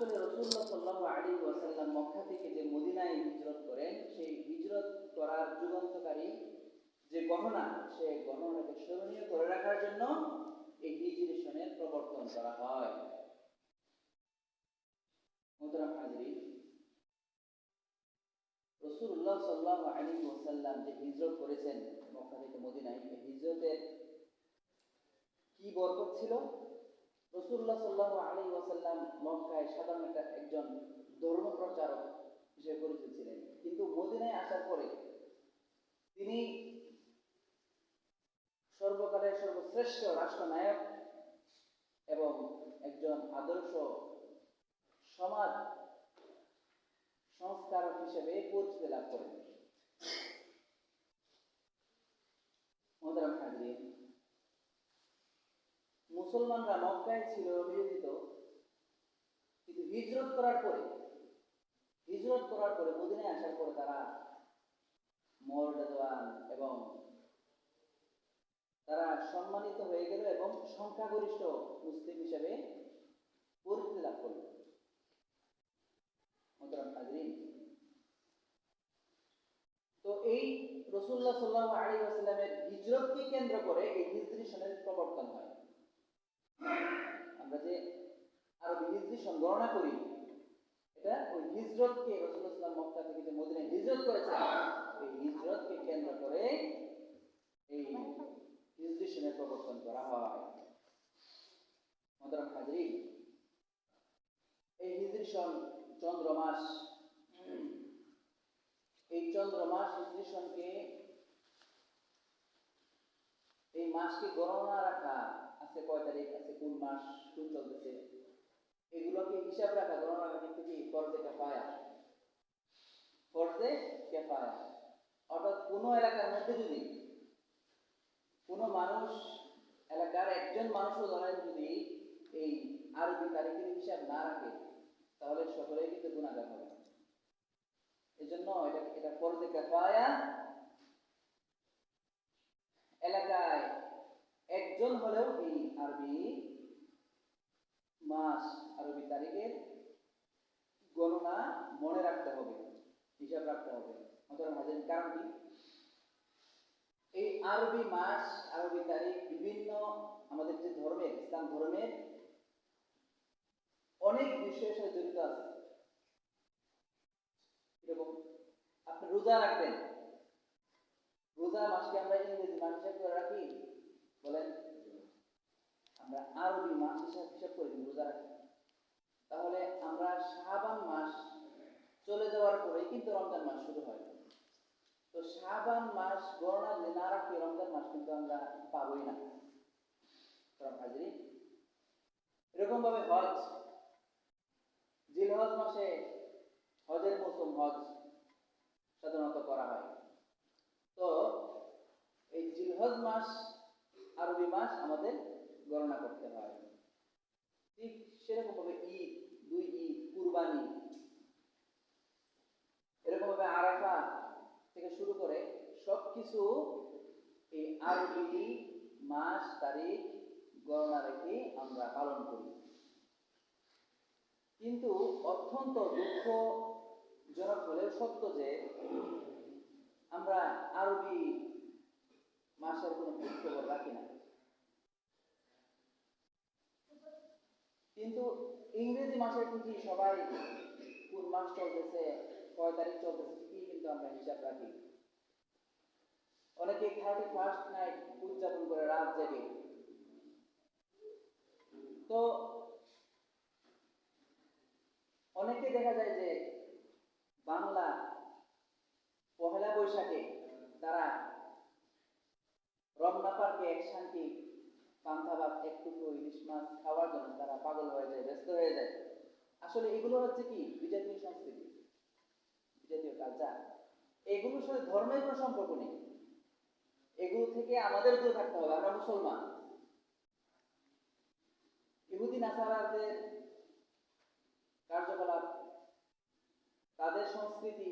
আসলে রসুল্লাহ সাল্লাহ আলী ওয়াসাল্লাম মক্কা থেকে যে মদিনায় হিজরত করেন, সেই হিজরত করার যুগান্তকারী যে গণনা সে গণনাকে স্মরণীয় করে রাখার জন্য এই হিজরি সনের প্রবর্তন করা হয়। রসুল্লাহ সাল্লাহ আলী ওয়াসাল্লাম যে হিজরত করেছেন মক্কা থেকে মদিনায়, এই হিজরতের কি বরকত ছিল? রসুল্লাহ সাল্লাহ আলী ওয়াসাল্লাম মক্কায় সাধারণ একটা একজন ধর্ম প্রচারক হিসেবে পরিচিত ছিলেন। কিন্তু মদিনায় আসার পরে তিনি সর্বকালের সর্বশ্রেষ্ঠ রাষ্ট্রনায়ক এবং একজন আদর্শ সমাজ সংস্কারক হিসেবে পরিচিতি লাভ করেন। মোহতারাম হাজরিন মুসলমানরা মক্কায় ছিল নিয়োজিত কিন্তু হিজরত করার পরে, হিজরত করার পরে মদিনায় আসার পরে তারা মর্যাদাবান এবং তারা সম্মানিত হয়ে গেল এবং সংখ্যাগরিষ্ঠ মুসলিম হিসেবে পরিচিতি লাভ করল। তো এই রসুল্লাহ সাল্লাহ আলী আসলামের হিজরতকে কেন্দ্র করে এই হিজরি সনের প্রবর্তন হয়। আমরা যে আরবি হিজরি সন গণনা করি, এটা ওই হিজরতকে রসুল্লাহ মক্কা থেকে যে মদিনায় হিজরত করেছে, এই হিজরতকে কেন্দ্র করে এই হিজরি সনের প্রবর্তন করা হয়। মদরাম হাজরি এই হিজরি সন চন্দ্র মাস, এই চন্দ্র মাস হিজরি সনকে এই মাসকে গণনা রাখা আছে কয় তারিখ আছে, কোন মাস, কোন চলতেছে, এগুলোকে হিসাব রাখা গণনা রাখা কিন্তু কি ফর্জে কেফায়া। ফর্জে কেফায়া। অর্থাৎ কোনো এলাকার মধ্যে যদি কোনো মানুষ, এলাকার একজন মানুষও ধরেন যদি এই আরবি তারিখের হিসাব না রাখে, তাহলে সকলেই কিন্তু গুণাগার হবে। এই জন্য এটা এটা ফর্জে কেফায়া। এলাকায় একজন হলেও এই আরবি মাস, আরবি তারিখের গণনা মনে রাখতে হবে, হিসাব রাখতে হবে। অথবা হাজার কারণ কি? এই আরবি মাস, আরবি তারিখ বিভিন্ন আমাদের যে ধর্মের, ইসলাম ধর্মের অনেক বিষয়ের সাথে জড়িত আছে। কীরকম আপনি রোজা রাখবেন। রোজা মাসকে আমরা ইংরেজি মাস হিসাব রাখি। বলেন আমরা আরবি মাস হিসাব হিসাব করে, রোজা রাখি। তাহলে আমরা শাবান মাস চলে যাওয়ার পরেই কিন্তু রমজান মাস শুরু হয়। তো শাবান মাস গণনা যদি না রাখি, রমজান মাস কিন্তু আমরা পাবোই না। এরকম ভাবে হজ, জিলহজ মাসে হজের মৌসুম হজ সাধারণত করা হয়। তো এই জিলহজ মাস আরবি মাস আমাদের গণনা করতে হয়। ঠিক সেরকম ভাবে ঈদ, দুই ঈদ, কুরবানি। এরকম ভাবে আরাফা থেকে শুরু করে সব কিছু এই আরবি মাস, তারিখ, গণনা রেখে আমরা পালন করি। কিন্তু অত্যন্ত দুঃখজনক হলেও সত্য যে আমরা আরবি মাসের কোনো খোঁজখবর রাখি না। কিন্তু ইংরেজি মাসের কিন্তু সবাই কোন মাস চলতেছে, কয় তারিখ চলতেছে ঠিকই কিন্তু আমরা হিসাব রাখি। অনেকে থার্টি ফার্স্ট নাইট উদযাপন করে রাত জেগে। তো অনেকে দেখা যায় যে বাংলা পহেলা বৈশাখে তারা রমনা পার্কে এক শান্তি পান্থা ভাত এক টুকরো ইলিশ মাছ খাওয়ার জন্য তারা পাগল হয়ে যায়, ব্যস্ত হয়ে যায়। আসলে এগুলো হচ্ছে কি? বিজাতীয় সংস্কৃতি, বিজাতীয় কালচার এগুলোর সাথে ধর্মের কোনো সম্পর্ক নেই। এগুলো থেকে আমাদের দূরে থাকতে হবে, আমরা মুসলমান। ইহুদি, নাসারাদের কার্যকলাপ, তাদের সংস্কৃতি,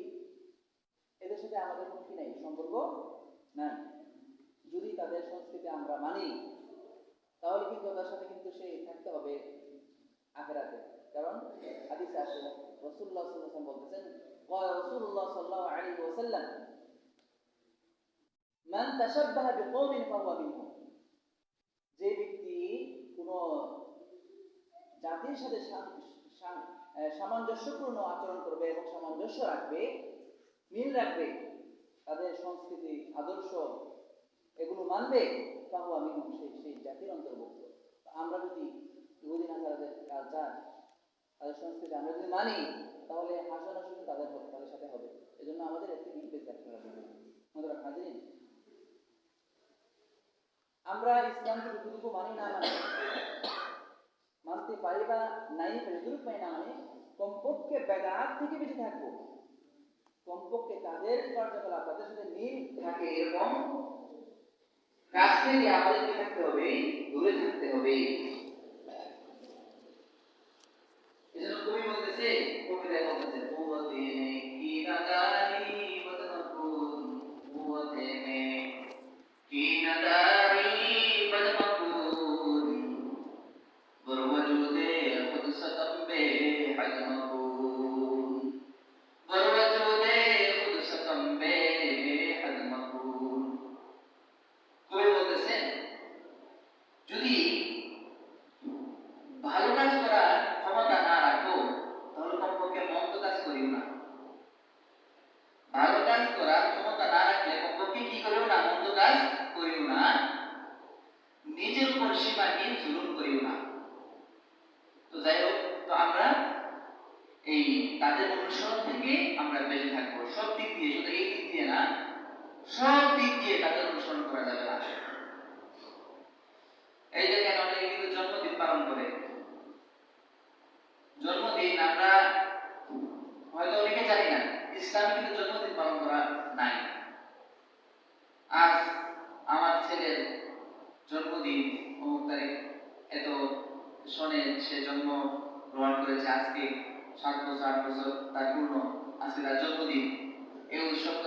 এদের সাথে আমাদের কোনো কি নাই, সম্পর্ক নাই। যদি তাদের সংস্কৃতি আমরা মানি, তাহলে কিন্তু ওদের সাথে কিন্তু সে থাকতে হবে আগ্রাতে কারণ হাদিস রসুল্লাহ সাল্লাম বলতেছেন যে ব্যক্তি কোন জাতির সাথে সামঞ্জস্যপূর্ণ আচরণ করবে এবং সামঞ্জস্য রাখবে, মিল রাখবে, তাদের সংস্কৃতি, আদর্শ এগুলো মানবে, তাহলে আমি সেই সেই জাতির অন্তর্ভুক্ত। আমরা যদি ইহুদি নাসারাদের কালচার তাদের সংস্কৃতি আমরা যদি মানি, তাহলে হাসাহাসি তাদের তাদের সাথে হবে। এজন্য আমাদের এর থেকে বেঁচে থাকতে হবে আমাদের হাজিরিন আমরা ইসলামকে যতটুকু মানি না মানি, মানতে পারি বা নাই যতটুকু মানি না মানি, কমপক্ষে বেদাত থেকে বেঁচে থাকব। কমপক্ষে তাদের কার্যকলাপ, তাদের সাথে মিল থাকে এরকম কাজ থেকে আমাদেরকে থাকতে হবে দূরে থাকতে হবে এজন্য কবি বলতেছে কবিতা বলতেছে কুওয়াতে মে কি নাদারি বদমকুন কুওয়াতে মে কি নাদারি বদমকুন বরওয়াজুদে খুদ সতম বে হদ মকুন বরওয়াজুদে খুদ সতম বে হদ মকুন কবি বলতেছেন যদি ভালো কাজ করার ক্ষমতা না রাখো তাহলে কমপক্ষে মন্দ কাজ করিও না ভালো কাজ করার ক্ষমতা না রাখলে কমপক্ষে কি করিও না মন্দ কাজ করিও না নিজের উপর সীমাহীন জুলুম করিও না তো যাই হোক তো আমরা এই তাদের অনুসরণ থেকে আমরা বেঁচে থাকব সব দিক দিয়ে শুধু এই দিক দিয়ে না সব দিক দিয়ে তাদের অনুসরণ করা যাবে না এই দেখেন অনেকে কিন্তু জন্মদিন পালন করে জন্মদিন আমরা হয়তো অনেকে জানি না ইসলামে কিন্তু জন্মদিন পালন করা নাই আজ আমার ছেলের জন্মদিন অমুক তারিখ এত সনে সে জন্ম গ্রহণ করেছে আজকে সাত বছর আট বছর তার পূর্ণ আজকে তার জন্মদিন এই উৎসব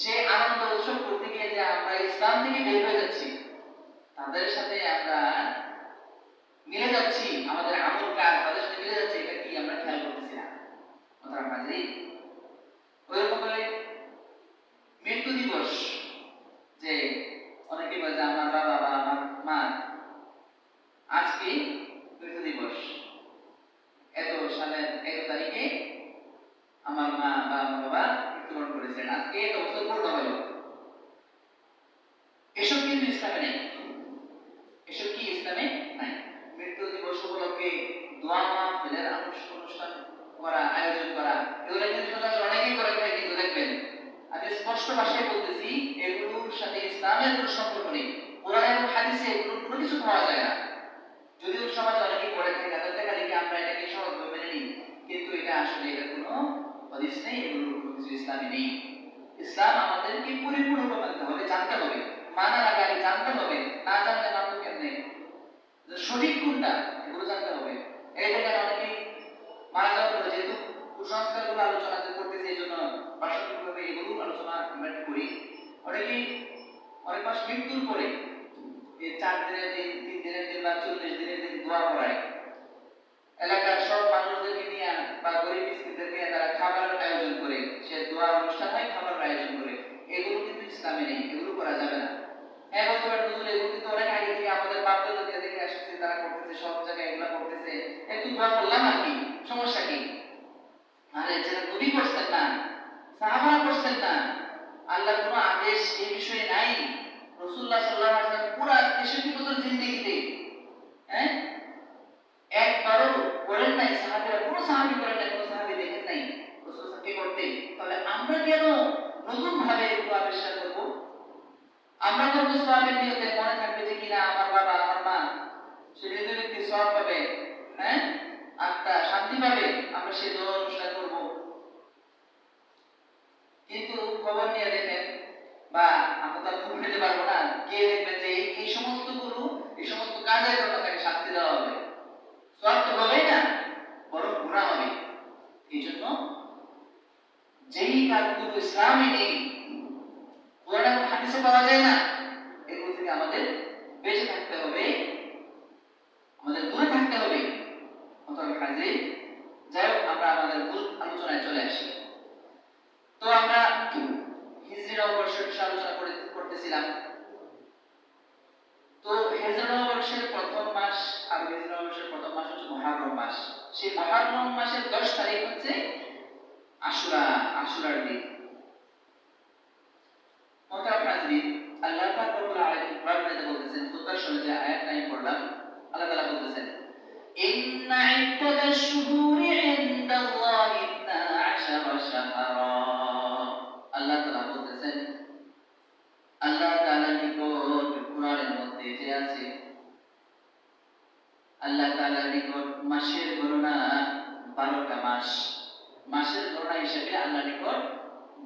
সে আনন্দ উৎসব করতে গিয়ে যে আমরা ইসলাম থেকে বের হয়ে যাচ্ছি, তাদের সাথে আমরা মিলে যাচ্ছি, আমাদের আমল কাজ তাদের সাথে মিলে যাচ্ছে, এটা কি আমরা খেয়াল করতেছি না। করে মৃত্যু দিবস যে অনেকে বলে যে আমার বাবা বা আমার মা, আজকে মৃত্যু দিবস। এত সালের এত তারিখে আমার মা বা আমার বাবা মৃত্যুবরণ করেছেন। আজকে এত বছর পূর্ণ হলো। এসব কিন্তু ইসলামে নেই এসব কি ইসলামে নাই মৃত্যু দিবস উপলক্ষে দোয়া মাহফিলের অনুষ্ঠান করা আয়োজন করা এগুলো কিন্তু সচরাচর অনেকেই করে থাকে কিন্তু দেখবেন আমি স্পষ্ট ভাষায় বলতেছি এগুলোর সাথে ইসলামের কোনো সম্পর্ক নেই কোরআন এবং হাদিসে এগুলোর কোনো কিছু পাওয়া যায় না যদিও সমাজে অনেকেই করে থাকে তাদের দেখা দেখি আমরা এটাকে সহজভাবে মেনে নিই কিন্তু এটা আসলে এটা কোনো হাদিস নেই এগুলোর কোনো কিছু ইসলামে আমাদেরকে পরিপূর্ণভাবে মানতে হবে, জানতে হবে মানার আগে আগে জানতে হবে, না জানলে মানবো কেমনে? সঠিক কোনটা, এগুলো জানতে হবে। এই দেখেন অনেকেই মারা যাওয়ার পরে যেহেতু কুসংস্কারগুলো আলোচনা যে করতেছে, এই জন্য বাস্তবিকভাবে এগুলো আলোচনা আমরা করি। অনেকেই, অনেক মাস মৃত্যুর পরে চার দিনের দিন, তিন দিনের দিন বা চল্লিশ দিনের দিন দোয়া করায়। এলাকার সব মানুষদেরকে নিয়ে বা গরিব মিসকিনদেরকে নিয়ে তারা খাবারের আয়োজন করে সে দোয়া অনুষ্ঠান হয় খাবারের আয়োজন করে এগুলো কিন্তু ইসলামে নেই এগুলো করা যাবে না হ্যাঁ বলতে পারেন হুজুর এগুলো কিন্তু অনেক আগে থেকে আমাদের বাপদাদাকে দেখে আসছে তারা করতেছে সব জায়গায় এগুলো করতেছে একটু দোয়া করলাম আর কি, সমস্যা কি? আরে, যারা নবী করছেন না, সাহাবারা করছেন না, আল্লাহর কোনো আদেশ এই বিষয়ে নাই। রসুল্লাহ ওয়াসাল্লাম পুরো 63 বছর জিন্দেগিতে হ্যাঁ? একবারও করেন নাই, সাহাবীরা, কোনো সাহাবী করেন নাই, কোনো সাহাবী দেখেন নাই, রসুল করতে তাহলে আমরা কেন নতুন ভাবে এগুলো আবিষ্কার করব? আমরা করব নিয়তে মনে থাকবে যে কিনা আমার বাবা, আমার মা সে মৃত ব্যক্তি সওয়াব পাবে হ্যাঁ? আত্মা শান্তি পাবে আমরা সেই দোয়া অনুষ্ঠান করব। কিন্তু খবর নিয়ে দেখেন, বা আমরা তো আর খুব খেতে পারব না, গিয়ে দেখবেন যে এই- সমস্ত গুরু, এই সমস্ত কাজের জন্য তাকে শাস্তি দেওয়া হবে। সব তো হবেই না, বরং গুণা হবে। এই জন্য যেই কাজগুলো ইসলামে নেই কোরআন হাদিসে পাওয়া যায় না, এগুলো থেকে আমাদের বেঁচে থাকতে হবে। আমাদের দূরে থাকতে হবে। অতএব কাজে যাই হোক, আমরা আমাদের মূল আলোচনায় চলে আসি। তো আমরা হিজরি নববর্ষের বিষয়ে আলোচনা করে করতেছিলাম। তো হিজরি নববর্ষের প্রথম মাস আর হিজরি নববর্ষের প্রথম মাস হচ্ছে মহারম মাস। সেই মহারম মাসের দশ তারিখ হচ্ছে আশুরা, আশুরার দিন। হাজরিন আল্লাহ পাক রব্বুল আলামিন কোরআনে বলতেছেন সূরা যে আয়াতটা আমি পড়লাম আল্লাহ তাআলা বলতেছেন, ইন্না মধ্যে যে আছে, আল্লাহ তাআলা নিকট মাসের গণনা 12টা মাস। মাসের গণনা হিসেবে আল্লাহ নিকট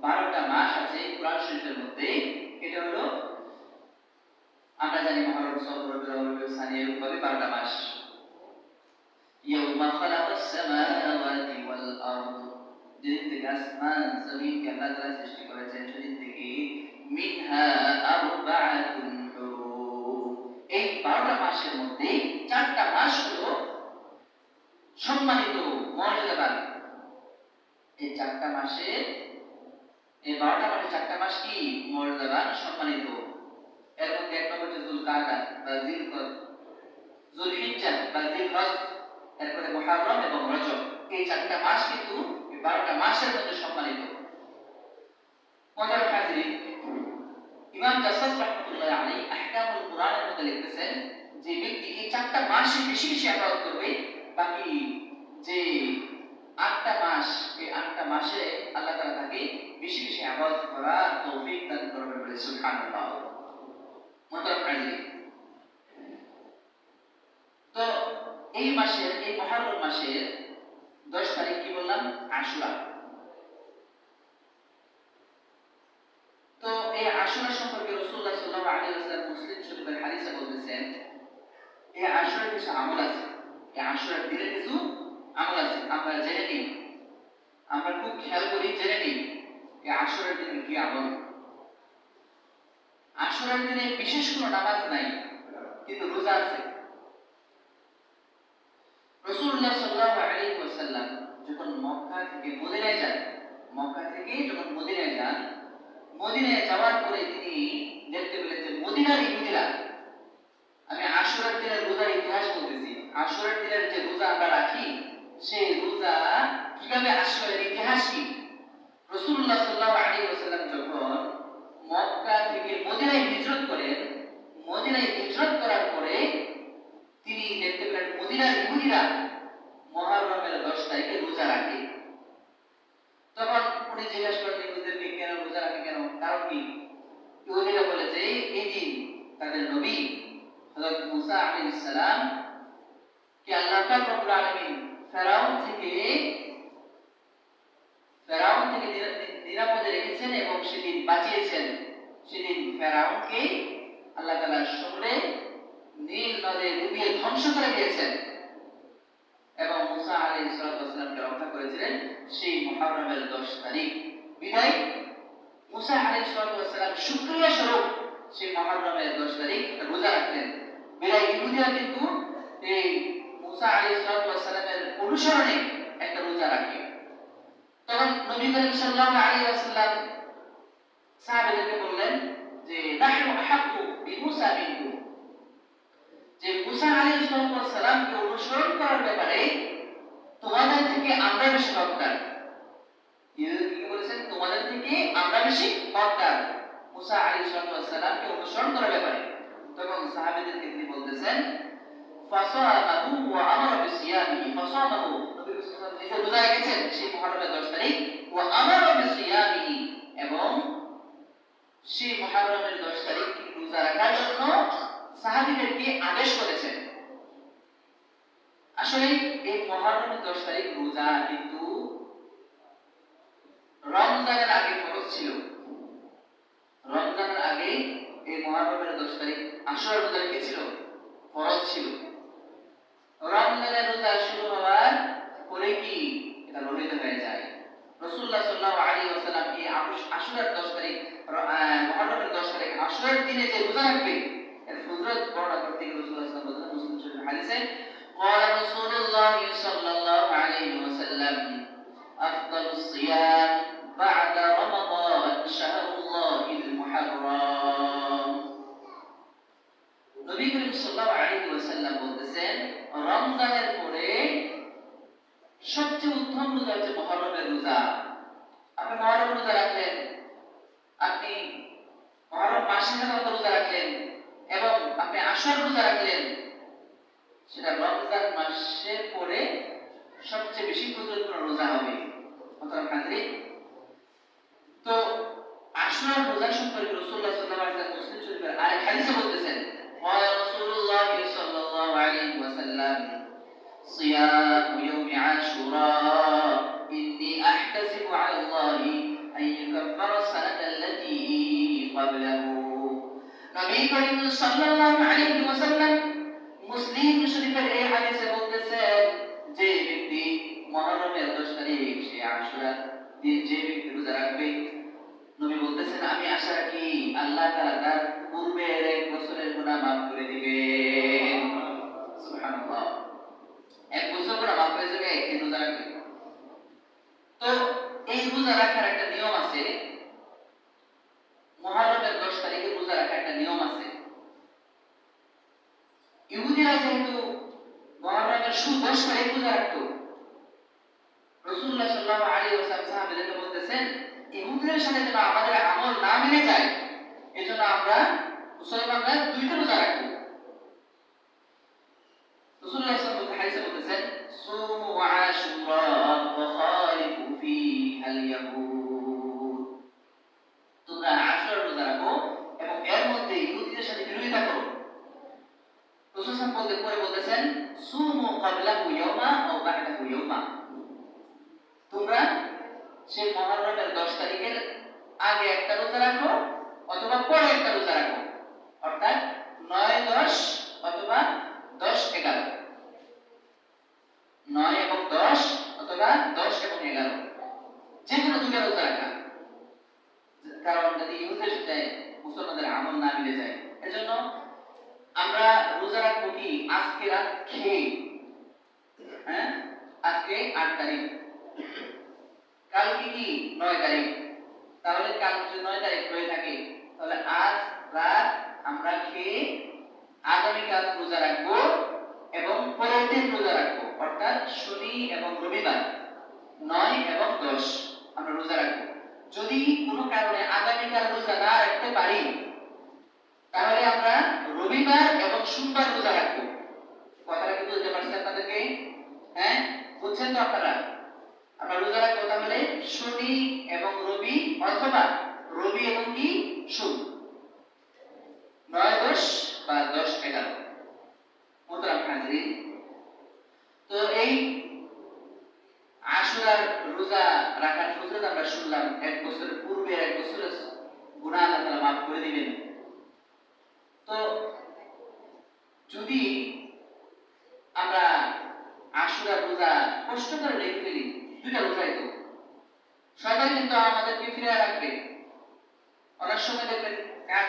12টা মাস আছে কোরআন শরীফের মধ্যে। এটা হলো আমরা জানি মহরম সফর রবিউল আউয়াল রবিউল সানি এরকম ভাবে বারোটা মাস يوم خلق السماوات والأرض যেদিন থেকে আসমান জমিনকে আল্লাহ তাআলা সৃষ্টি করেছেন সেদিন থেকে মিনহা আরবাআতুন হুরুম এই বারোটা মাসের মধ্যে চারটা মাস হলো সম্মানিত মর্যাদাবান এই চারটা মাসের এই বারোটা মাসে চারটা মাস কি মর্যাদাবান সম্মানিত এর এক নম্বর হচ্ছে জুলকাদা বা জিলকদ জুলহিজ্জা বা জিলহজ এরপরে মুহাররম এবং রজব। এই চারটা মাস কিন্তু বারোটা মাসের মধ্যে সম্মানিত। মজার হাজিরিন ইমাম জাসাস রহমতুল্লাহ আলী আহকামুল কোরআনের মধ্যে লিখতেছেন যে ব্যক্তি এই চারটা মাসে বেশি বেশি আবাদত করবে, বাকি যে আটটা মাস, এই আটটা মাসে আল্লাহ তাআলা তাকে বেশি বেশি আবাদত করার তৌফিক দান করবেন বলে সুবহানাল্লাহ। মোহতারাম হাজিরিন তো এই মাসের, এই মহারম মাসের দশ তারিখ কি বললাম? আশুরা। তো এই আশুরা সম্পর্কে রসুল্লাহ সাল্লাহ আলী আসলাম মুসলিম শরীফের হাদিসে বলতেছেন এই আশুরার কিছু আমল আছে। এই আশুরার দিনে কিছু আমল আছে। আমরা জেনে নিই। আমরা খুব খেয়াল করি জেনে নিই। এই আশুরার দিনে কি আমল? আশুরার দিনে বিশেষ কোনো নামাজ নাই, কিন্তু রোজা আছে। রসুল্লাহ সাল্লাল্লাহু আলাইহি ওয়াসাল্লাম যখন মক্কা থেকে মদিনায় যান, মক্কা থেকে যখন মদিনায় যান, মদিনায় যাওয়ার পরে তিনি দেখতে পেলেন যে মদিনার ইহুদিরা আমি আশুরার দিনের রোজার ইতিহাস বলতেছি, আশুরার দিনের যে রোজা আমরা রাখি, সেই রোজা কীভাবে আশুরার ইতিহাস কি? রসুল্লাহ সাল্লাল্লাহু আলাইহি ওয়াসাল্লাম যখন মক্কা থেকে মদিনায় হিজরত করেন মদিনায় হিজরত করার পরে তিনি দেখতে পেলেন মদিনার ইহুদিরা মহারমের দশ তারিখে রোজা রাখে। তখন উনি জিজ্ঞাসা করেন ইহুদিদেরকে কেন রোজা রাখে কেন? কারণ কি? ইহুদিরা বলেছে এই দিন তাদের নবী হযরত মুসা আলাইহিস সালাম কে আল্লাহ পাক রব্বুল ফেরাউন থেকে ফেরাউন থেকে নিরাপদে রেখেছেন এবং সেদিন বাঁচিয়েছেন। সেদিন ফেরাউনকে আল্লাহ তাআলা সমুদ্রে নীল নদে ডুবিয়ে ধ্বংস করে দিয়েছেন। এবং মুসা আলী সালামকে রক্ষা করেছিলেন সেই মহারমের দশ তারিখ। বিদায়, মুসা আলী সালাম শুক্রিয়া স্বরূপ সেই মহারমের দশ তারিখ রোজা রাখলেন। বিদায়, ইহুদিরা কিন্তু এই মুসা আলী সালামের অনুসরণে একটা রোজা রাখে। তখন নবী করিম সাল্লাল্লাহু আলাইহি ওয়াসাল্লাম সাহাবাদেরকে বললেন যে, নাহনু আহাক্কু বিমুসা মিনকুম যে মুসা আলাইহিস সালামকে অনুসরণ করার ব্যাপারে তোমাদের থেকে আমরা বেশি হকদার ইহুদি কি বলেছেন? তোমাদের থেকে আমরা বেশি হকদার মুসা আলাইহিস সালামকে অনুসরণ করার ব্যাপারে। তখন সাহাবীদেরকে তিনি বলতেছেন ফাসামাহু ওয়া আমারা বিসিয়ামিহি ফাসামাহু নিজে রোজা রেখেছেন সেই মুহররমের 10 তারিখ ওয়া আমারা বিসিয়ামিহি এবং সেই মুহররমের 10 তারিখ রোজা রাখার জন্য সাহাবীদেরকে আদেশ করেছেন আসলে এই মহরমের দশ তারিখ রোজা কিন্তু রমজানের আগে ফরজ ছিল রমজানের আগে এই মহরমের দশ তারিখ আসর রোজা কি ছিল? ফরজ ছিল। রমজানের রোজা শুরু হওয়ার পরে কি এটা রহিত হয়ে যায় রসুল্লাহ সাল্লাল্লাহু আলাইহি ওয়াসাল্লাম এই আশুর- আশুরার 10 তারিখ র- আহ, মুহররমের 10 তারিখ আশুরার দিনে যে রোজা রাখবে এর ফজিলত বর্ণনা করতে গিয়ে রাসূলুল্লাহ সাল্লাল্লাহু আলাইহি ওয়াসাল্লাম মুসলিম শরীফের হাদিসে قال رسول الله صلى الله عليه وسلم أفضل الصيام بعد رمضان شهر الله المحرم নবী করিম সাল্লাল্লাহু আলাইহি ওয়াসাল্লাম বলতেছেন রমজানের পরে সবচেয়ে উত্তম রোজা হচ্ছে মহরমের রোজা। আপনি মহরম রোজা রাখলেন, আপনি মহরম মাসের মতো রোজা রাখলেন এবং আপনি আসর রোজা রাখলেন, সেটা রমজান মাসে পরে সবচেয়ে বেশি প্রযোজ্য রোজা হবে। কাজে তো আসর রোজা সম্পর্কে রসুল্লাহ সাল্লাহ আলাইহি মুসলিম শরীফের আর হাদিসে বলতেছেন ওয়া রাসূলুল্লাহ সাল্লাল্লাহু আলাইহি ওয়াসাল্লাম صيام يوم عاشوراء إني أحتسب على الله أن يكفر السنة التي قبله নবী করিম সাল্লাল্লাহু আলাইহি ওয়াসাল্লাম মুসলিম শরীফের এই হাদিসে বলতেছেন যে ব্যক্তি মুহররমের 10 তারিখ সে আশুরা দিন যে ব্যক্তি রোজা রাখবে নবী বলতেছেন আমি আশা রাখি আল্লাহ তাআলা তার পূর্বের এক বছরের গুনাহ মাফ করে দিবেন সুবহানাল্লাহ এক বছর গুনাহ মাফ হয়ে যাবে একদিন রোজা রাখলে তো এই রোজা রাখার একটা নিয়ম আছে। মুহররমের 10 তারিখে রোজা রাখার একটা নিয়ম আছে। ইহুদিরা যেহেতু মুহররমের শু 10 তারিখ রোজা রাখতো, রাসূলুল্লাহ সাল্লাল্লাহু আলাইহি ওয়াসাল্লাম সাহাবাদেরকে বলতেছেন, ইহুদিদের সাথে যেন আমাদের আমল না মিলে যায়, এজন্য আমরা মুসলমানরা দুইটা রোজা রাখব। রাসূলুল্লাহ বলতেছেন সুমু আশুরা ওয়া খালিফু তোমরা আশুরা রোজা রাখো এবং এর মধ্যে ইহুদিদের সাথে বিরোধিতা করো। রাসূল সাল্লাল্লাহু পরে বলতেছেন, সুমু ক্বাবলাহু ইয়াওমা আও বা'দাহু ইয়াওমা তোমরা সেই মহরমের দশ তারিখের আগে একটা রোজা রাখো অথবা পরে একটা রোজা রাখো অর্থাৎ নয় দশ অথবা দশ এগারো নয় এবং দশ অথবা দশ এবং এগারো যে কোনো দুটো রোজা রাখা কারণ যদি ইহুদের সাথে মুসলমানদের আমল না মিলে যায় এজন্য আমরা রোজা রাখব কি আজকে রাত খেয়ে হ্যাঁ আজকে আট তারিখ কালকে কি নয় তারিখ তাহলে কাল যদি নয় তারিখ হয়ে থাকে তাহলে আজ রাত আমরা খেয়ে আগামীকাল রোজা রাখব এবং পরের দিন রোজা রাখব অর্থাৎ শনি এবং রবিবার নয় এবং দশ আমরা রোজা রাখব যদি কোনো কারণে আগামীকাল রোজা না রাখতে পারি তাহলে আমরা রবিবার এবং সোমবার রোজা রাখব কথাটা কি বুঝতে পারছি আপনাদেরকে? হ্যাঁ? বুঝছেন তো আপনারা? আমরা রোজা রাখব তাহলে শনি এবং রবি অথবা রবি এবং কি? সোম নয় দশ বা দশ এগারো। মোতারাম হাজরিন তো এই আশুরার রোজা রাখার ফজিলত আমরা শুনলাম এক বছরের পূর্বে এক বছরের গুনাহ আল্লাহ তাআলা মাফ করে দিবেন। তো যদি আমরা আশুরার রোজা কষ্ট করে রেখে ফেলি, দুইটা রোজাই তো। শয়তান কিন্তু আমাদেরকে ফিরে রাখবে। অনেক সময় দেখবেন কাজ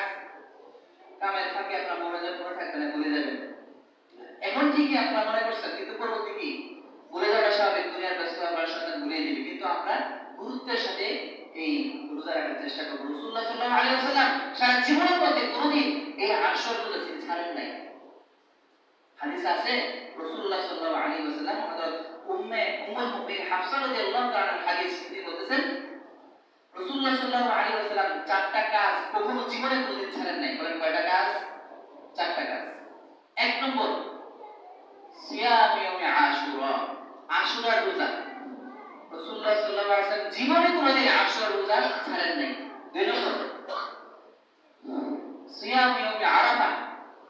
কামের ফাঁকে আপনার মনে যাবে মনে থাকবে না ভুলে যাবেন এখন ঠিকই আপনার মনে করছেন? কিন্তু পরবর্তী কি? ভুলে যাওয়া স্বাভাবিক, দুনিয়ার ব্যস্ত আপনার সন্তান ভুলিয়ে দিবে। কিন্তু আমরা গুরুত্বের সাথে এই রোজা রাখার চেষ্টা করব। রসুল্লাহ সাল্লাহ আলী সারা জীবনের মধ্যে কোনোদিন এই আসর রোজা তিনি ছাড়েন নাই হাদিস আছে, রাসূলুল্লাহ সাল্লাল্লাহু আলাইহি ওয়াসাল্লাম আমাদের উম্মে, উম্মুল মুমিনিন হাফসা রাদিয়াল্লাহু তাআলার হাদিস, তিনি বলতেছেন, রাসূলুল্লাহ সাল্লাল্লাহু জীবনে কোনোদিন আশুরার রোজা। রাসূলুল্লাহ সাল্লাল্লাহু আলাইহি ওয়াসাল্লাম জীবনে কোনোদিন রোজা ছাড়েন নাই। দুই নম্বর, সিয়াম ইয়াউমে আরাফা,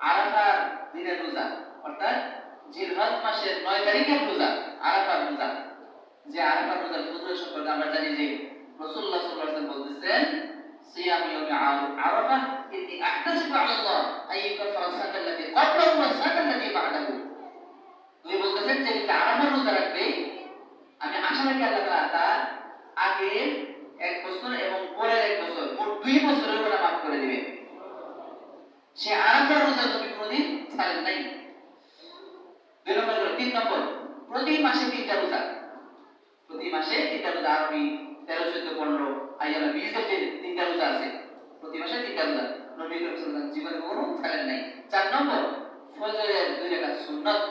আরাফার দিনের রোজা। অর্থাৎ জিলহজ মাসের নয় তারিখের রোজা, আরাফার রোজা। যে আরাফার রোজার ফজিলত সম্পর্কে আমরা জানি যে সাল্লাল্লাহু আলাইহি বলতেছেন আমি আশা রাখি আল্লাহ আগে এক এবং পরের এক মাফ করে সে আরাফার রোজা তুমি কোনোদিন ছাড়েন নাই। তিন নম্বর, প্রতি মাসে তিনটা রোজা। প্রতি মাসে তিনটা রোজা, আরবি তেরো, চোদ্দ, পনেরো তিনটা রোজা আছে। প্রতি মাসে তিনটা রোজা। নবী করিম জীবনে ছাড়েন নাই। চার নম্বর, ফজরের দুই রাকাত সুন্নাত।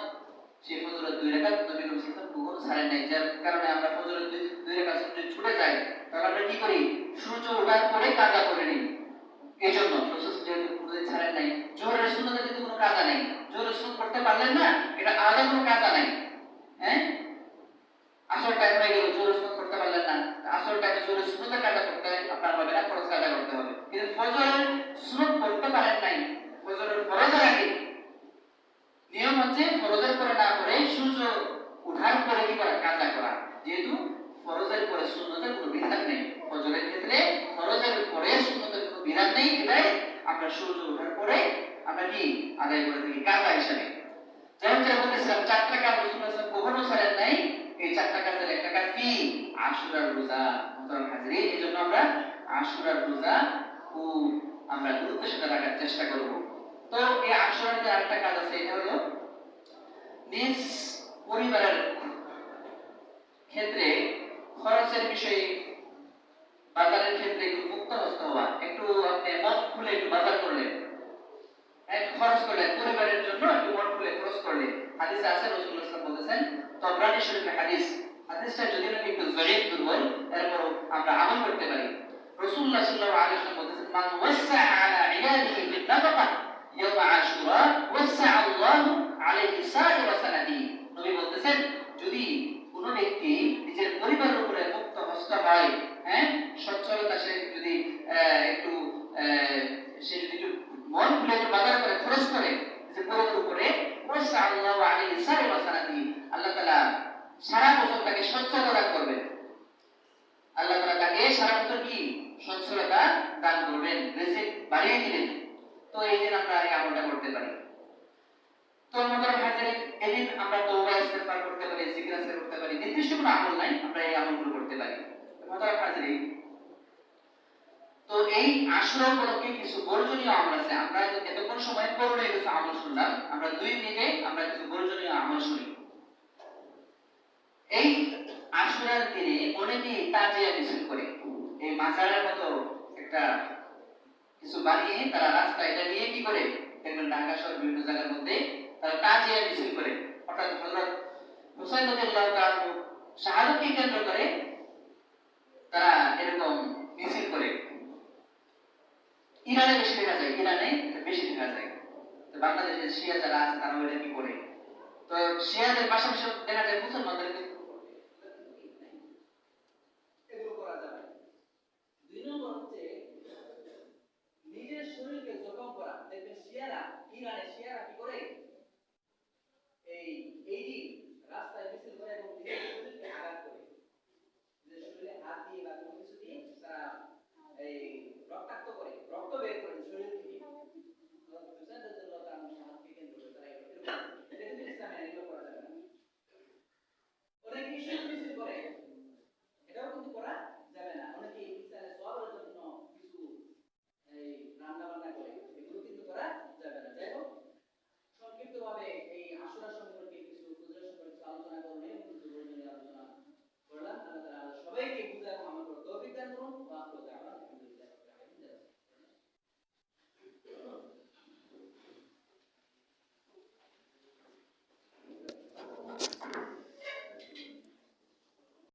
সেই ফজরের দুই রাকাত নবী করিম কখনো ছাড়েন নাই। যার কারণে আমরা ফজরের দুই দুই রাকাত সুন্নাত ছুটে যাই, তাহলে আমরা কি করি? সূর্য ওঠার পরে কাজা করে নিই। এই জন্য কোনোদিন ছাড়েন নাই। জোহরের সুন্নতে কিন্তু কোনো কাজা নাই। জোহরের সুন্নত করতে পারলেন না, এটা আলাদা কোনো কাজা নাই। হ্যাঁ? আসল টাইম হয়ে গেল, জোহরের সুন্নত করতে পারলেন না। আসল টাইমে জোহরের সুন্নতের কাজা করতে আপনার হবে না ফরজ কাজা করতে হবে। কিন্তু ফজরের সুন্নত করতে পারেন নাই। ফজরের ফরজের আগে নিয়ম হচ্ছে ফরজের পরে না করে সূর্য উঠার পরে কি করা? কাজা করা। যেহেতু ফরজের পরে সুন্নতের কোনো বিধান নেই। ফজরের ক্ষেত্রে ফরজের পরে সুন্নতের কোনো বিধান নেই, এটাই আমরা সূর্য ওঠার পরে আমরা কি আদায় করে থাকি? কাজা হিসাবে। যেমন যেটা বলতেছিলাম চারটা কাজ রসুল্লাহ কখনো ছাড়েন নাই। এই চারটা কাজের একটা কাজ কি? আশুরার রোজা। মোহতারাম হাজিরি এই জন্য আমরা আশুরার রোজা খুব আমরা গুরুত্বের সাথে রাখার চেষ্টা করব। তো এই আশুরার যে আরেকটা কাজ আছে, এটা হলো নিজ পরিবারের ক্ষেত্রে খরচের বিষয়ে বাজারের ক্ষেত্রে একটু মুক্ত হস্ত হওয়া, একটু আপনি মন খুলে একটু বাজার করলেন একটু খরচ করলেন, পরিবারের জন্য একটু মন খুলে খরচ করলেন। হাদিসে আছে সাল্লাল্লাহু আলাইহি ওয়াসাল্লাম তবরানি শরীফের হাদিস, হাদিসটা যদি নাকি একটু জয়ীফ দুর্বল, এরপরও আমরা আমল করতে পারি। রাসূলুল্লাহ সাল্লাল্লাহু আলাইহি ওয়াসাল্লাম বলেছেন মান ওয়াসা আলা ইয়ালিহি বিন নাফাকা আশুরা, ওয়াসা আল্লাহু আলাইহি সাইরা সানাতিহি নবী বলতেছেন যদি কোনো ব্যক্তি নিজের পরিবারের উপরে মুক্ত হস্ত হয় হ্যাঁ সচ্ছলতা সে যদি আহ, একটু আহ, সে যদি একটু মন খুলে একটু বাজার করে খরচ করে যে পরিবারের উপরে ওয়াসা আল্লাহু আলাইহি সাইরা সানাতিহি আল্লাহ তাআলা সারা বছর তাকে সচ্ছলতা করবেন আল্লাহ তাআলা তাকে সারা বছর কি সচ্ছলতা দান করবেন রিজিক বাড়িয়ে দিবেন তো এই দিন আমরা এই আমলটা করতে পারি তো আমাদের হাজারে এদিন আমরা তওবা ইস্তেগফার করতে পারি জিকির আজকার করতে পারি নির্দিষ্ট কোনো আমল নাই আমরা এই আমলগুলো করতে পারি আমাদের হাজারে তো এই আশুরা উপলক্ষে কিছু বর্জনীয় আমল আছে আমরা তো এতক্ষণ সময় করোনায় কিছু আমল শুনলাম আমরা দুই মিনিটে আমরা কিছু বর্জনীয় আমল শুনি এই আশুরার দিনে অনেকে তাজিয়া মিছিল করে। এই মাজারের মতো একটা কিছু বানিয়ে তারা রাস্তা এটা নিয়ে কি করে? দেখবেন ঢাকা শহর বিভিন্ন জায়গার মধ্যে তারা তাজিয়া মিছিল করে। অর্থাৎ হযরত হুসাইন রাদিয়াল্লাহু তাআলা শাহাদাতকে কেন্দ্র করে তারা এরকম মিছিল করে। ইরানে বেশি দেখা যায়, ইরানে বেশি দেখা যায়। বাংলাদেশের শিয়া যারা আছে তারা ওইটা কি করে? তো শিয়াদের পাশাপাশি দেখা যায় মুসলমানদের subhanahu wa ta'ala